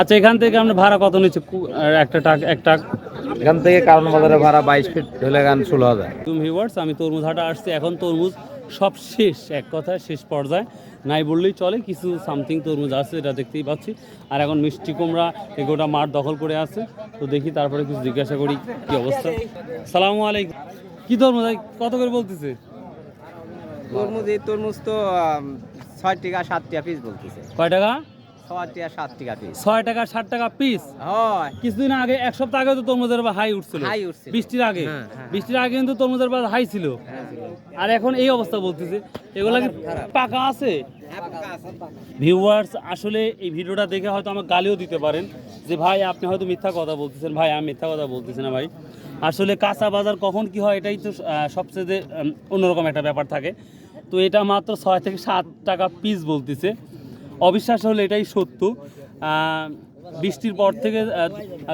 আচ্ছা এখান থেকে আমরা ভাড়া কত নিচ্ছে? একটা টাক এক টাক। এখান থেকে কারণ বাজারে ভাড়া বাইশ ফিট হলে গান ষোলো হাজার। তুমি ভিউয়ার্স আমি তরমুজ হাটা আসছি। এখন তরমুজ সব শেষ এক কথায় শেষ পর্যায়ে। নাই বললেই চলে কিছু সামথিং তরমুজ আছে এটা দেখতেই পাচ্ছি। আর এখন মিষ্টি কুমড়া এই গোটা মাঠ দখল করে আছে। তো দেখি তারপরে কিছু জিজ্ঞাসা করি কি অবস্থা? সালাম আলাইকুম। কি তরমুজ? কত করে বলতেছে? তরমুজ এই তরমুজ তো ছয় টাকা সাত টাকা পিস বলতেছে। কয় টাকা? টাকা পিস ছয় টাকা ষাট টাকা পিস কিছুদিন আগে এক সপ্তাহ আগে তো তরমুজের হাই উঠছিল। হাই উঠছিল। বৃষ্টির আগে। হ্যাঁ, হ্যাঁ। বৃষ্টির আগে কিন্তু তরমুজের বাজার হাই ছিল। আর এখন এই অবস্থা বলতেছে। এগুলা কি পাকা আছে? ভিউয়ার্স আসলে এই ভিডিওটা দেখে হয়তো আমার গালিও দিতে পারেন যে ভাই আপনি হয়তো মিথ্যা কথা বলতেছেন। ভাই আমি মিথ্যা কথা বলতেছি না ভাই। আসলে কাঁচা বাজার কখন কি হয় এটাই তো সবচেয়ে অন্যরকম একটা ব্যাপার থাকে। তো এটা মাত্র ছয় থেকে সাত টাকা পিস বলতেছে। অবিশ্বাস হলে এটাই সত্য। বৃষ্টির পর থেকে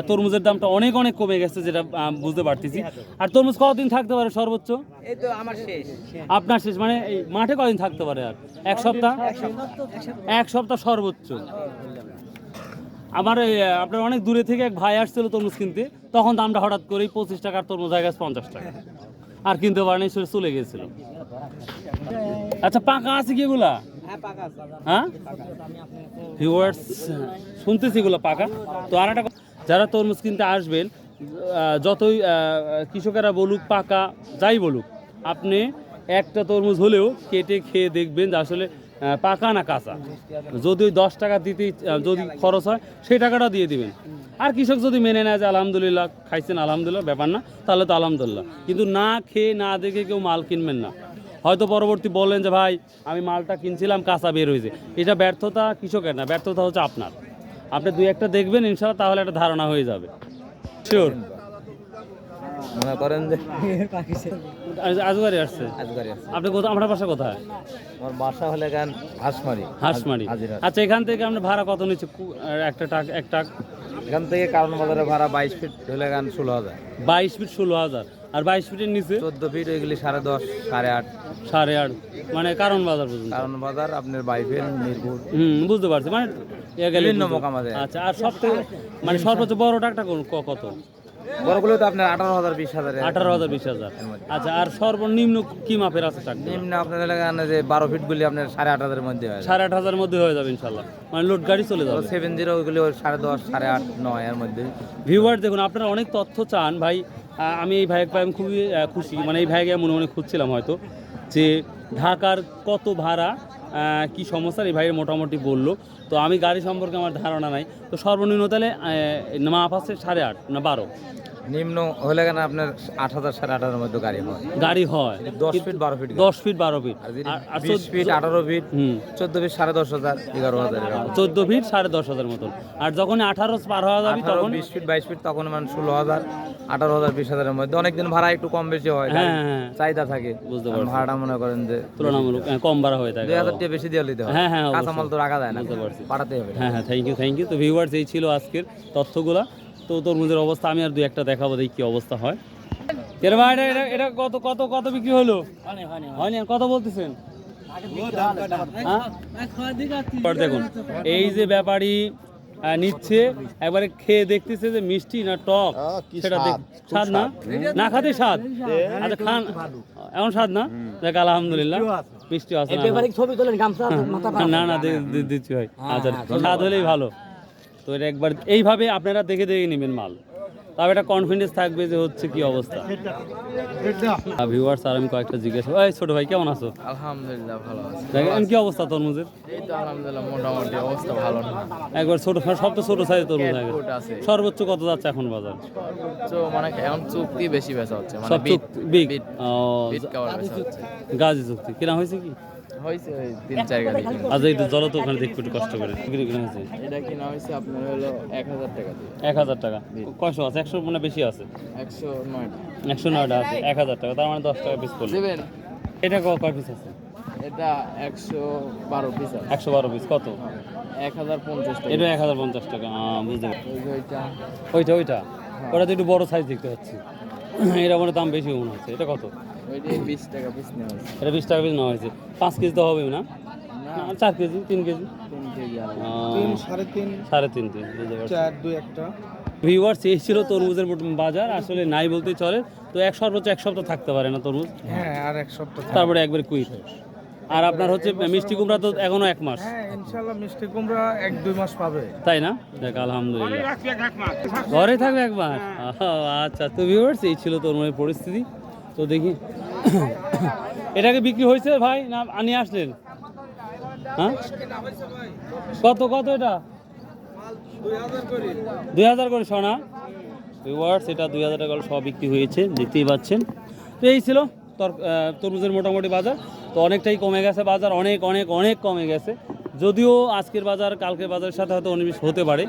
তরমুজের দামটা অনেক অনেক কমে গেছে যেটা বুঝতে পারতেছি। আর তরমুজ কতদিন থাকতে পারে সর্বোচ্চ? এই তো আমার শেষ। আপনার শেষ মানে মাঠে কদিন থাকতে পারে আর? এক সপ্তাহ? এক সপ্তাহ। সর্বোচ্চ। আমার আপনার অনেক দূরে থেকে এক ভাই আসছিল তরমুজ কিনতে। তখন দামটা হঠাৎ করেই পঁচিশ টাকার তরমুজ হয়ে গেছে পঞ্চাশ টাকা। আর কিনতে পারেনি সে চলে গিয়েছিল আচ্ছা পাকা আছে কি এগুলা? হ্যাঁ? শুনতেছি এগুলো পাকা। তো আর একটা যারা তরমুজ কিনতে আসবেন যতই কৃষকেরা বলুক, পাকা, যাই বলুক, আপনি একটা তরমুজ হলেও কেটে খেয়ে দেখবেন যে আসলে পাকা না কাঁচা। যদি ওই দশ টাকা দিতে যদি খরচ হয়, সেই টাকাটা দিয়ে দিবেন। আর কৃষক যদি মেনে নেয় যে আলহামদুলিল্লাহ, খাইছেন, আলহামদুলিল্লাহ, ব্যাপার না, তাহলে তো আলহামদুলিল্লাহ। কিন্তু না খেয়ে, না দেখে কেউ মাল কিনবেন না। হয়তো পরবর্তী বললেন যে ভাই আমি মালটা কিনছিলাম কাঁচা বের হয়েছে। এটা ব্যর্থতা কৃষকের না ব্যর্থতা হচ্ছে আপনার। আপনি দুই একটা দেখবেন ইনশাল্লাহ তাহলে একটা ধারণা হয়ে যাবে। শিওর মনে করেন যে আজগারি আসছে। আজগারি আছে আপনি কোথাও আপনার বাসা কোথায়? আমার বাসা হলে গান হাঁসমারি। হাঁসমারি। আচ্ছা এখান থেকে আমরা ভাড়া কত নিচ্ছে একটা টাক এক টাক। এখান থেকে কারণ বাজারে ভাড়া বাইশ ফিট হলে গান ষোলো হাজার। বাইশ ফিট ষোলো হাজার। আর বাইশ ফিটের নিচে? চোদ্দ ফিট ওইগুলি সাড়ে দশ সাড়ে আট। সাড়ে আট। মানে কারণ বাজার পর্যন্ত? কারণ বাজার আপনার বাইফেল মিরপুর। হুম বুঝতে পারছি। মানে বিভিন্ন বুঝতে- মোকামাতে। আচ্ছা আর সব থেকে মানে সর্বোচ্চ বড় টাকটা কত? বড়গুলো তো আপনার আঠারো হাজার বিশ হাজার আঠারো হাজার বিশ হাজার। আচ্ছা আর সর্বনিম্ন কি মাপের আছে টাকা নিম্ন আপনার এলাকায় যে বারো ফিট গুলি আপনার সাড়ে আট হাজারের মধ্যে হয়। সাড়ে আট হাজারের মধ্যে হয়ে যাবে ইনশাল্লাহ মানে লোড গাড়ি চলে যাবে। সেভেন জিরো ওইগুলি সাড়ে দশ সাড়ে আট নয় এর মধ্যে। ভিউয়ার দেখুন আপনারা অনেক তথ্য চান। ভাই আমি এই ভাইকে পাই, আমি খুবই খুশি। মানে এই ভাইকে মনে মনে খুঁজছিলাম হয়তো যে ঢাকার কত ভাড়া কি সমস্যা এই ভাইয়ের মোটামুটি বলল। তো আমি গাড়ি সম্পর্কে আমার ধারণা নাই। তো সর্বনিম্ন তাহলে মাপ আছে সাড়ে আট না বারো? নিম্ন হলে কেন আপনার আট হাজার সাড়ে আট হাজার মধ্যে গাড়ি হয়? গাড়ি হয়। দশ ফিট বারো ফিট দশ ফিট বারো ফিট বিশ ফিট আঠারো ফিট হুম। চোদ্দ ফিট সাড়ে দশ হাজার এগারো হাজার চোদ্দ ফিট সাড়ে দশ হাজার মতন। আর যখন আঠারো পার হওয়া যাবে তখন বিশ ফিট বাইশ ফিট তখন মানে ষোলো হাজার আঠারো হাজার বিশ হাজারের মধ্যে। অনেকদিন ভাড়া একটু কম বেশি হয় হ্যাঁ হ্যাঁ। চাহিদা থাকে। বুঝতে পারছি। ভাড়াটা মনে করেন যে তুলনামূলক হ্যাঁ, কম ভাড়া হয়ে থাকে। দুই হাজার টাকা বেশি দিয়ে নিতে হয়। হ্যাঁ, হ্যাঁ, কাঁচা মাল তো রাখা যায় না। পাঠাতে হবে। হ্যাঁ হ্যাঁ থ্যাংক ইউ থ্যাংক ইউ তো ভিউয়ার্স এই ছিল আজকের তথ্যগুলা। তো তরমুজের অবস্থা আমি আর দুই একটা দেখাবো দেখি কি অবস্থা হয়। কেন ভাই এটা এটা এটা কত কত কত বিক্রি হলো? হয়নি কত বলতেছেন? হ্যাঁ? দেখুন এই যে ব্যাপারী নিচ্ছে একবারে খেয়ে দেখতেছে যে মিষ্টি না টক সেটা দেখ স্বাদ না? না খাতে স্বাদ? আচ্ছা খান। এমন স্বাদ না? দেখ আলহামদুলিল্লাহ। মিষ্টি আসে না? না। না দে- দে- দিচ্ছি ভাই। আচ্ছা স্বাদ হলেই ভালো। তো এটা একবার এইভাবে আপনারা দেখে দেখে নেবেন মাল। তবে একটা কনফিডেন্স থাকবে যে হচ্ছে কি অবস্থা। ভিউয়ার্স আর আমি কয়েকটা জিজ্ঞাসা এই ছোট ভাই কেমন আছো? আলহামদুলিল্লাহ ভালো আছে। দেখেন কি অবস্থা তরমুজের? এই তো আলহামদুলিল্লাহ মোটামুটি অবস্থা ভালো। না একবার ছোট সব তো ছোট সাইজের তরমুজ আছে। সর্বোচ্চ কত যাচ্ছে এখন বাজার? তো মানে এখন চুক্তি বেশি বেচা হচ্ছে মানে বিট বিট হচ্ছে। গাজি চুক্তি। কিনা হয়েছে কি? হয়েছে ওই তিন চার গাড়ি আজ একটু জল তো ওখানে দেখতে একটু কষ্ট করে। বিক্রি কিনা হয়েছে এটা কিনা হয়েছে আপনার হলো এক হাজার টাকা দিয়ে। এক হাজার টাকা? কয়শো আছে? একশো মানে বেশি আছে? একশো নয়টা একশো নয়টা আছে। এক হাজার টাকা। তার মানে দশ টাকা পিস করল দেবেন? এটা কয় পিস আছে? এটা একশো বারো পিস আছে। একশো বারো পিস কত? এক হাজার পঞ্চাশ টাকা। এটা এক হাজার পঞ্চাশ টাকা। বুঝতে পারছি। ওইটা। ওইটা ওইটা? ওটা তো একটু বড় সাইজ দেখতে পাচ্ছি। এটা মনে দাম বেশি মনে হচ্ছে। এটা কত? ওইটা বিশ টাকা পিস নেওয়া হয়েছে। এটা বিশ টাকা পিস নেওয়া হয়েছে। পাঁচ কেজি তো হবে না? চার কেজি তিন কেজি? সাড়ে তিন। তিন ভিউয়ার্স এই ছিল তরমুজের মোট বাজার আসলে নাই বলতেই চলে। তো এক সর্বোচ্চ এক সপ্তাহ থাকতে পারে না তরমুজ? হ্যাঁ আর এক সপ্তাহ তারপরে একবার কুইট আর আপনার হচ্ছে মিষ্টি কুমড়া তো এখনও এক মাস। হ্যাঁ ইনশাল্লাহ মিষ্টি কুমড়া এক দুই মাস পাবে। তাই না? দেখ আলহামদুলিল্লাহ। ঘরে থাকবে একবার আহা, আচ্ছা তো ভিউয়ার্স এই ছিল তরমুজের পরিস্থিতি। তো দেখি এটাকে বিক্রি হয়েছে ভাই না নিয়ে আসলেন? হ্যাঁ? কত কত এটা? দুই হাজার করে সোনা। ভিউয়ার্স এটা দুই হাজার টাকা করে সব বিক্রি হয়েছে দেখতেই পাচ্ছেন। তো এই ছিল তরমুজের মোটামুটি বাজার। তো অনেকটাই কমে গেছে বাজার, অনেক অনেক অনেক কমে গেছে। যদিও আজকের বাজার, কালকের বাজারের সাথে হয়তো অনিবেশ হতে পারে।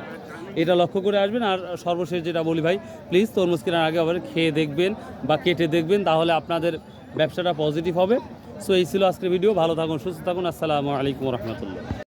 এটা লক্ষ্য করে আসবেন। আর সর্বশেষ যেটা বলি ভাই প্লিজ তরমুজ কেনার আগে আবার খেয়ে দেখবেন বা কেটে দেখবেন, তাহলে আপনাদের ব্যবসাটা পজিটিভ হবে। সো এই ছিল আজকের ভিডিও ভালো থাকুন, সুস্থ থাকুন। আসসালামু আলাইকুম রহমতুল্লাহ।